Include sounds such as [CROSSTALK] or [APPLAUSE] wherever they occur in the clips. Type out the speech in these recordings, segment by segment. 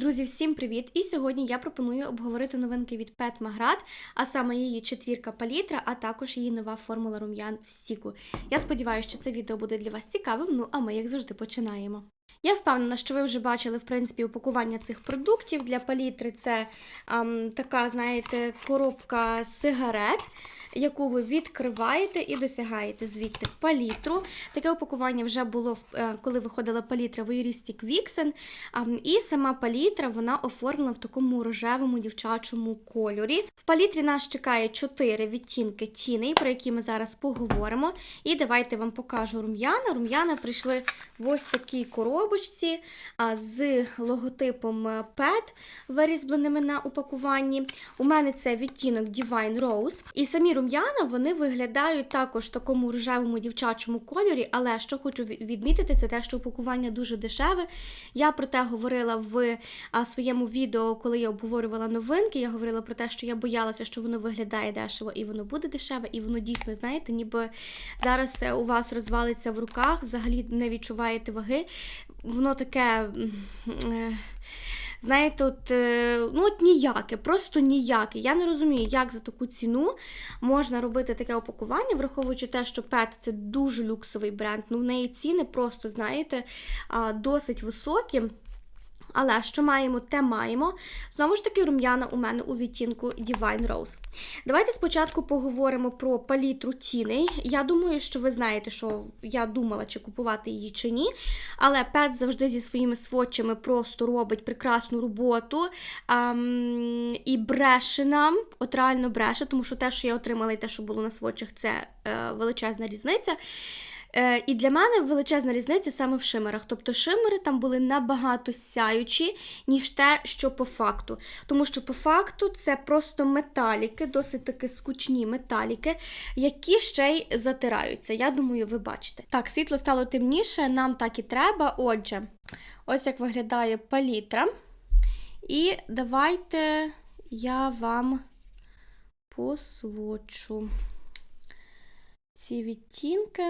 Друзі, всім привіт! І сьогодні я пропоную обговорити новинки від Pet Magrat, а саме її четвірка палітра, а також її нова формула рум'ян в стіку. Я сподіваюся, що це відео буде для вас цікавим, ну а ми, як завжди, починаємо. Я впевнена, що ви вже бачили в принципі упакування цих продуктів. Для палітри це ам, така, знаєте, коробка сигарет, яку ви відкриваєте і досягаєте звідти палітру. Таке упакування вже було е, коли виходила палітра в Юрістік Віксен. І сама палітра вона оформлена в такому рожевому дівчачому кольорі. В палітрі нас чекає 4 відтінки тіней, про які ми зараз поговоримо. І давайте вам покажу рум'яна. Рум'яна прийшли в ось такій коробочці з логотипом PET, вирізбленими на упакуванні. У мене це відтінок Divine Rose. І самі рум'яна вони виглядають також в такому рожевому дівчачому кольорі, але що хочу відмітити, це те, що упакування дуже дешеве. Я про те говорила в своєму відео, коли я обговорювала новинки. Я говорила про те, що я боялася, що воно виглядає дешево і воно буде дешеве, і воно дійсно, знаєте, ніби зараз е, у вас розвалиться в руках, взагалі не відчуваєте ваги. Воно таке. Знаєте, от, е, ну от ніяке, просто ніяке. Я не розумію, як за таку ціну можна робити таке опакування, враховуючи те, що Pet це дуже люксовий бренд. Ну, в неї ціни просто, знаєте, досить високі. Але що маємо, те маємо. Знову ж таки, рум'яна у мене у відтінку Divine Rose. Давайте спочатку поговоримо про палітру тіней. Я думаю, що ви знаєте, що я думала, чи купувати її, чи ні. Але Пет завжди зі своїми сводчами просто робить прекрасну роботу ем, і бреше нам, от реально бреше, тому що те, що я отримала, і те, що було на сводчах, це е, величезна різниця. Е, І для мене величезна різниця саме в шимерах. Тобто шимери там були набагато сяючі, ніж те, що по факту. Тому що по факту це просто металіки, досить таки скучні металіки, які ще й затираються. Я думаю, ви бачите. Так, світло стало темніше, нам так і треба. Отже, ось як виглядає палітра. І давайте я вам посвочу ці відтінки.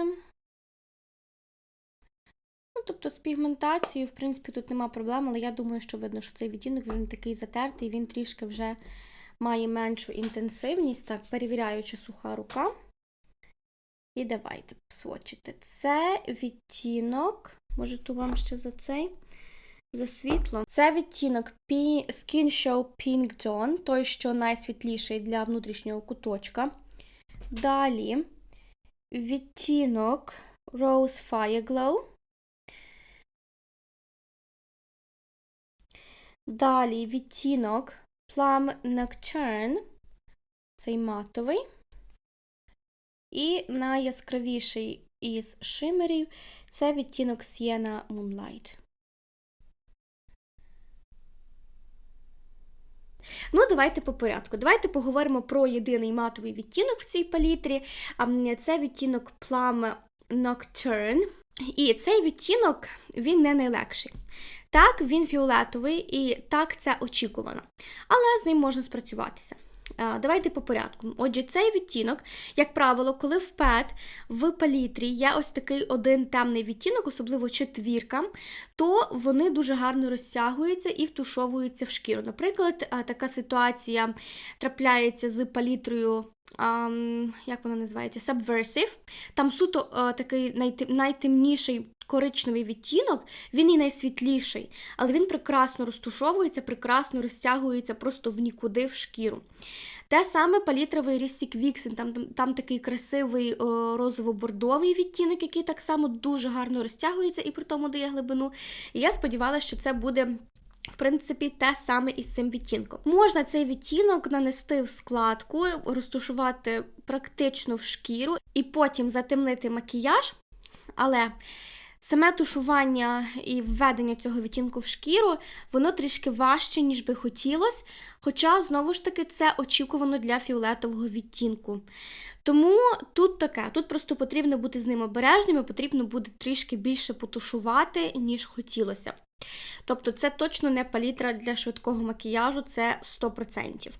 Ну, тобто з пігментацією, в принципі, тут нема проблем, але я думаю, що видно, що цей відтінок він такий затертий, він трішки вже має меншу інтенсивність. Так, перевіряючи суха рука. І давайте свочити. Це відтінок, може, тут вам ще за цей, за світло. Це відтінок Skin Show Pink Dawn, той, що найсвітліший для внутрішнього куточка. Далі відтінок Rose Fire Glow. Далі відтінок Plum Nocturne, цей матовий. І найяскравіший із шимерів це відтінок Sienna Moonlight. Ну, давайте по порядку. Давайте поговоримо про єдиний матовий відтінок в цій палітрі. Це відтінок Plum Nocturne. І цей відтінок він не найлегший. Так, він фіолетовий, і так, це очікувано. Але з ним можна спрацюватися. Давайте по порядку. Отже, цей відтінок, як правило, коли в пет в палітрі є ось такий один темний відтінок, особливо четвірка, то вони дуже гарно розтягуються і втушовуються в шкіру. Наприклад, така ситуація трапляється з палітрою. Um, як вона називається? Subversive. Там суто uh, такий найтемніший коричневий відтінок, він і найсвітліший, але він прекрасно розтушовується, прекрасно розтягується просто в нікуди в шкіру. Те саме палітровий Рістік Віксен, там, там там, такий красивий розово-бордовий відтінок, який так само дуже гарно розтягується і при тому дає глибину. І я сподівалася, що це буде. В принципі, те саме із цим відтінком. Можна цей відтінок нанести в складку, розташувати практично в шкіру і потім затемнити макіяж. Але Саме тушування і введення цього відтінку в шкіру, воно трішки важче, ніж би хотілося. Хоча, знову ж таки, це очікувано для фіолетового відтінку. Тому тут таке, тут просто потрібно бути з ним обережними, потрібно буде трішки більше потушувати, ніж хотілося. Тобто, це точно не палітра для швидкого макіяжу, це 100%.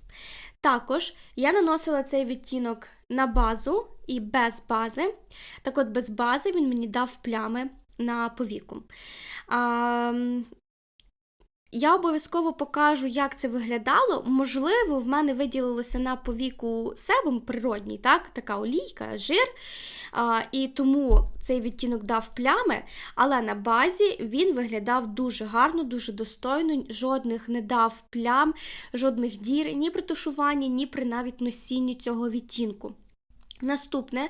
Також я наносила цей відтінок на базу і без бази. Так от, без бази він мені дав плями на повіку. А, Я обов'язково покажу, як це виглядало. Можливо, в мене виділилося на повіку себум природній, так? така олійка, жир. А, І тому цей відтінок дав плями, але на базі він виглядав дуже гарно, дуже достойно, жодних не дав плям, жодних дір ні при тушуванні, ні при навіть носінні цього відтінку. Наступне,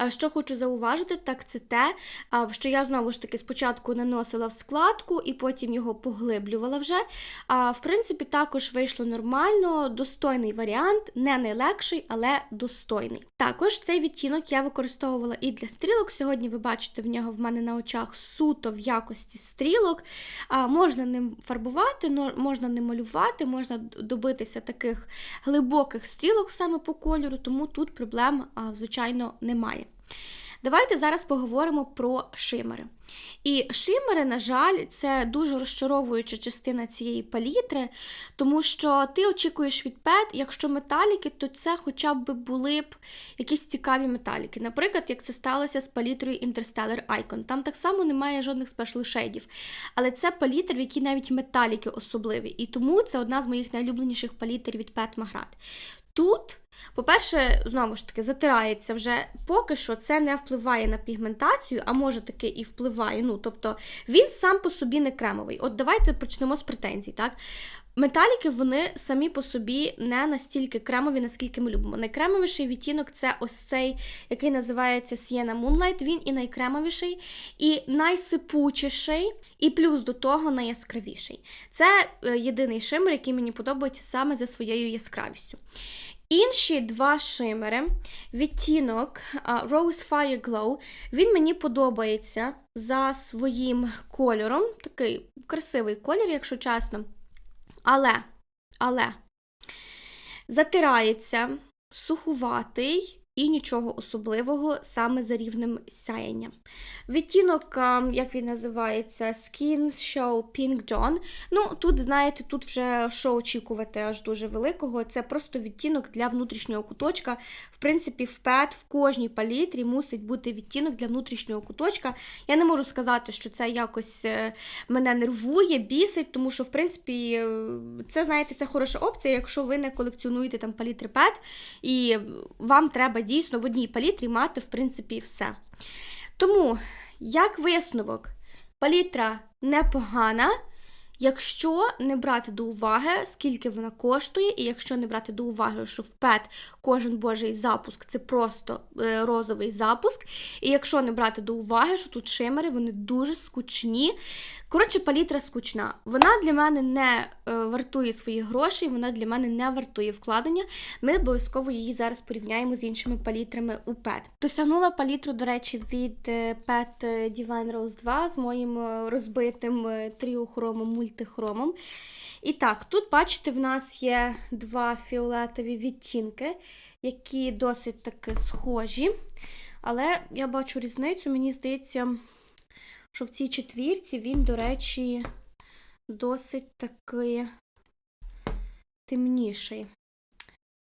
е, що хочу зауважити, так це те, що я знову ж таки спочатку наносила в складку і потім його поглиблювала вже. В принципі, також вийшло нормально, достойний варіант, не найлегший, але достойний. Також цей відтінок я використовувала і для стрілок. Сьогодні ви бачите в нього в мене на очах суто в якості стрілок. Можна ним фарбувати, можна ним малювати, можна добитися таких глибоких стрілок саме по кольору, тому тут проблем звичайно, немає. Давайте зараз поговоримо про шимери. І шимери, на жаль, це дуже розчаровуюча частина цієї палітри, тому що ти очікуєш від пет, якщо металіки, то це хоча б були б якісь цікаві металіки. Наприклад, як це сталося з палітрою Interstellar Icon. Там так само немає жодних спешл шейдів. Але це палітр, в якій навіть металіки особливі. І тому це одна з моїх найулюбленіших палітр від Пет Маград. Тут. По-перше, знову ж таки, затирається вже поки що це не впливає на пігментацію, а може таки і впливає. Ну, Тобто він сам по собі не кремовий. От давайте почнемо з претензій. так? Металіки вони самі по собі не настільки кремові, наскільки ми любимо. Найкремовіший відтінок це ось цей, який називається Sienna Moonlight. Він і найкремовіший, і найсипучіший, і плюс до того найяскравіший. Це е, єдиний шимер, який мені подобається саме за своєю яскравістю. Інші два шимери, відтінок Rose Fire Glow, він мені подобається за своїм кольором. Такий красивий колір, якщо чесно. Але, але, затирається, сухуватий і нічого особливого саме за рівнем сяєння. Відтінок, як він називається, Skin Show Pink Dawn. Ну, тут, знаєте, тут вже що очікувати аж дуже великого. Це просто відтінок для внутрішнього куточка. В принципі, в пет в кожній палітрі мусить бути відтінок для внутрішнього куточка. Я не можу сказати, що це якось е, мене нервує, бісить, тому що, в принципі, е, це, знаєте, це хороша опція, якщо ви не колекціонуєте там палітри пет, і вам треба дійсно в одній палітрі мати, в принципі, все. Тому, як висновок, палітра непогана. Якщо не брати до уваги, скільки вона коштує, і якщо не брати до уваги, що в ПЕТ кожен божий запуск це просто е, розовий запуск. І якщо не брати до уваги, що тут шимери, вони дуже скучні. Коротше, палітра скучна. Вона для мене не е, вартує своїх грошей, вона для мене не вартує вкладення. Ми обов'язково її зараз порівняємо з іншими палітрами у PET. Досягнула палітру, до речі, від е, PET Divine Rose 2 з моїм е, розбитим тріохромом, мультихромом. І так, тут, бачите, в нас є два фіолетові відтінки, які досить таки схожі. Але я бачу різницю, мені здається що в цій четвірці він, до речі, досить таки темніший.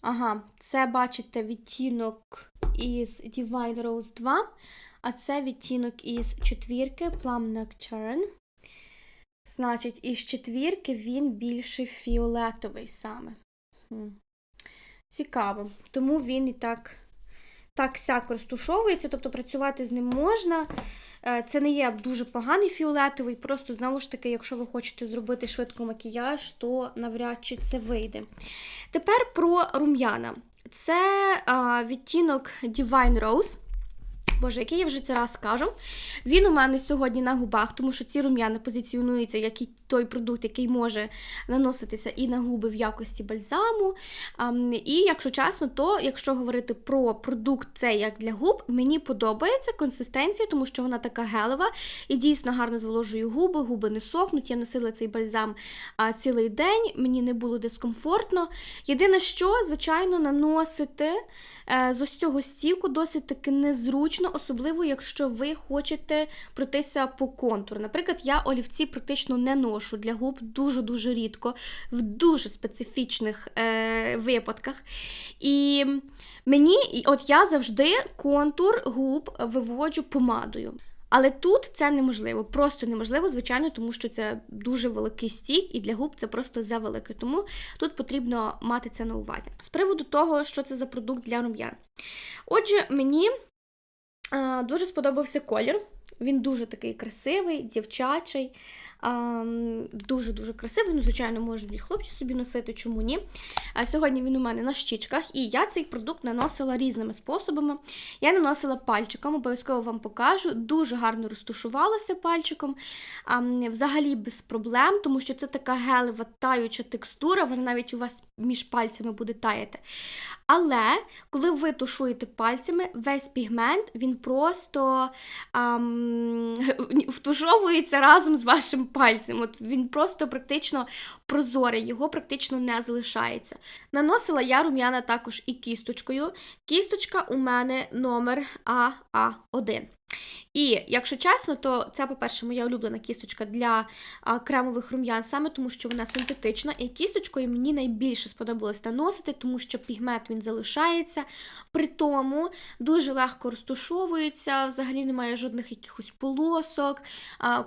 Ага, це, бачите, відтінок із Divine Rose 2, а це відтінок із четвірки Plum Nocturne. Значить, із четвірки він більше фіолетовий саме. Цікаво. Тому він і так так сяк розтушовується, тобто працювати з ним можна. Е, це не є дуже поганий фіолетовий, просто, знову ж таки, якщо ви хочете зробити швидко макіяж, то навряд чи це вийде. Тепер про рум'яна. Це а, відтінок Divine Rose. Боже, який я вже це раз скажу. Він у мене сьогодні на губах, тому що ці рум'яни позиціонуються як і той продукт, який може наноситися і на губи в якості бальзаму. І, якщо чесно, то якщо говорити про продукт, це як для губ, мені подобається консистенція, тому що вона така гелева і дійсно гарно зволожує губи, губи не сохнуть. Я носила цей бальзам цілий день, мені не було дискомфортно. Єдине, що, звичайно, наносити е, з ось цього стіку досить таки незручно особливо, якщо ви хочете пройтися по контуру. Наприклад, я олівці практично не ношу для губ дуже-дуже рідко, в дуже специфічних е, випадках. І мені, от я завжди контур губ виводжу помадою. Але тут це неможливо, просто неможливо, звичайно, тому що це дуже великий стік, і для губ це просто завелике. Тому тут потрібно мати це на увазі. З приводу того, що це за продукт для рум'ян. Отже, мені дуже сподобався колір. Він дуже такий красивий, дівчачий, дуже-дуже красивий. Ну, звичайно, можуть і хлопці собі носити, чому ні. А Сьогодні він у мене на щічках, і я цей продукт наносила різними способами. Я наносила пальчиком, обов'язково вам покажу. Дуже гарно розтушувалася пальчиком, взагалі без проблем, тому що це така гелева таюча текстура, вона навіть у вас між пальцями буде таяти. Але коли ви тушуєте пальцями, весь пігмент він просто ам, [LAUGHS] втушовується разом з вашим пальцем. От Він просто практично прозорий, його практично не залишається. Наносила я рум'яна також і кісточкою. Кісточка у мене номер АА1. І, якщо чесно, то це, по-перше, моя улюблена кісточка для кремових рум'ян, саме тому, що вона синтетична. І кісточкою мені найбільше сподобалось наносити, тому що пігмент він залишається. При тому дуже легко розтушовується, взагалі немає жодних якихось полосок.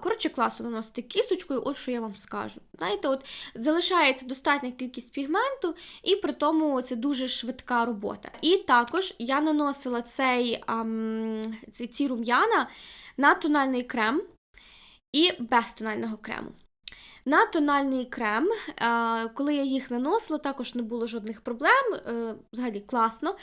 Коротше, класно наносити кісточкою, от що я вам скажу. Знаєте, от залишається достатня кількість пігменту, і при тому це дуже швидка робота. І також я наносила цей, ам, ці рум'яна на тональний крем і без тонального крему. На тональний крем, коли я їх наносила, також не було жодних проблем, е, взагалі класно.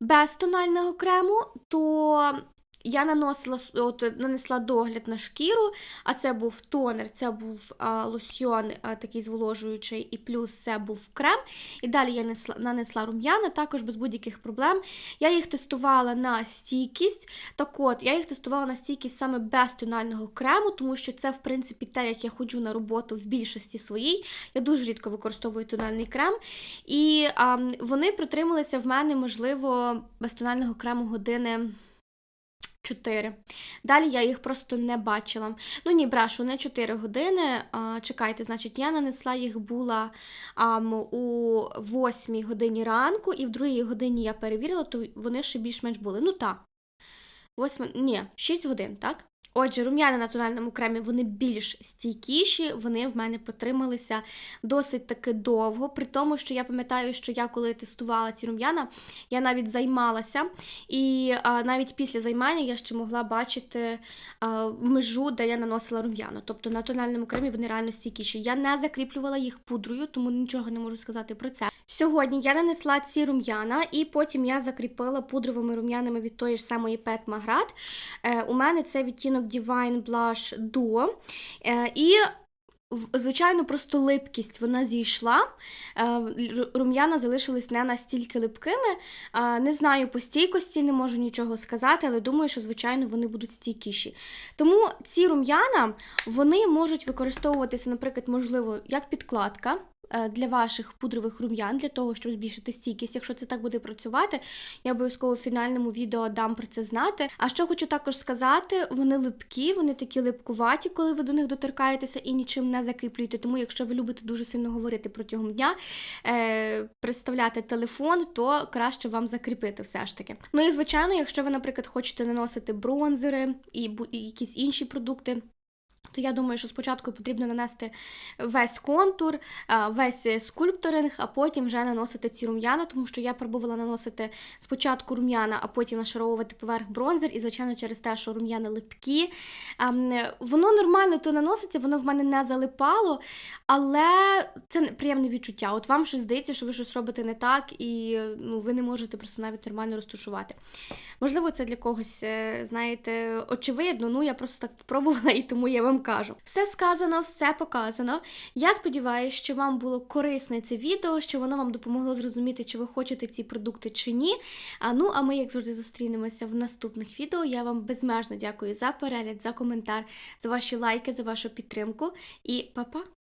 Без тонального крему, то я наносила от, нанесла догляд на шкіру, а це був тонер, це був а, лосьйон а, такий зволожуючий, і плюс це був крем. І далі я несла, нанесла рум'яна, також без будь-яких проблем. Я їх тестувала на стійкість. Так от, я їх тестувала на стійкість саме без тонального крему, тому що це, в принципі, те, як я ходжу на роботу в більшості своїй. Я дуже рідко використовую тональний крем. І а, вони протрималися в мене, можливо, без тонального крему години. 4. Далі я їх просто не бачила. Ну, ні, брашу, не 4 години. А, Чекайте, значить, я нанесла їх була а, у 8 годині ранку, і в 2 годині я перевірила, то вони ще більш-менш були. Ну так. 8, ні, 6 годин, так? Отже, рум'яна на тональному кремі вони більш стійкіші, вони в мене протрималися досить таки довго. При тому, що я пам'ятаю, що я коли тестувала ці рум'яна, я навіть займалася, і а, навіть після займання я ще могла бачити а, межу, де я наносила рум'яна. Тобто на тональному кремі вони реально стійкіші. Я не закріплювала їх пудрою, тому нічого не можу сказати про це. Сьогодні я нанесла ці рум'яна, і потім я закріпила пудровими рум'янами від тої ж самої Pet Magrat. Е, У мене це відтінок Divine Blush Duo. Е, і Звичайно, просто липкість вона зійшла. Е, рум'яна залишились не настільки липкими. Е, не знаю по стійкості, не можу нічого сказати, але думаю, що, звичайно, вони будуть стійкіші. Тому ці рум'яна вони можуть використовуватися, наприклад, можливо, як підкладка. Е, для ваших пудрових рум'ян, для того, щоб збільшити стійкість. Якщо це так буде працювати, я обов'язково в фінальному відео дам про це знати. А що хочу також сказати, вони липкі, вони такі липкуваті, коли ви до них доторкаєтеся і нічим не закріплюєте. Тому, якщо ви любите дуже сильно говорити протягом дня, е, представляти телефон, то краще вам закріпити все ж таки. Ну і звичайно, якщо ви, наприклад, хочете наносити бронзери і, і якісь інші продукти. То я думаю, що спочатку потрібно нанести весь контур, весь скульпторинг, а потім вже наносити ці рум'яна, тому що я пробувала наносити спочатку рум'яна, а потім нашаровувати поверх бронзер. І, звичайно, через те, що рум'яни липкі. Воно нормально то наноситься, воно в мене не залипало, але це приємне відчуття. От вам щось здається, що ви щось робите не так, і ну, ви не можете просто навіть нормально розташувати. Можливо, це для когось, е, знаєте, очевидно, ну я просто так спробувала і тому я вам кажу. Все сказано, все показано. Я сподіваюся, що вам було корисне це відео, що воно вам допомогло зрозуміти, чи ви хочете ці продукти чи ні. А ну, а ми, як завжди, зустрінемося в наступних відео. Я вам безмежно дякую за перегляд, за коментар, за ваші лайки, за вашу підтримку. І па-па!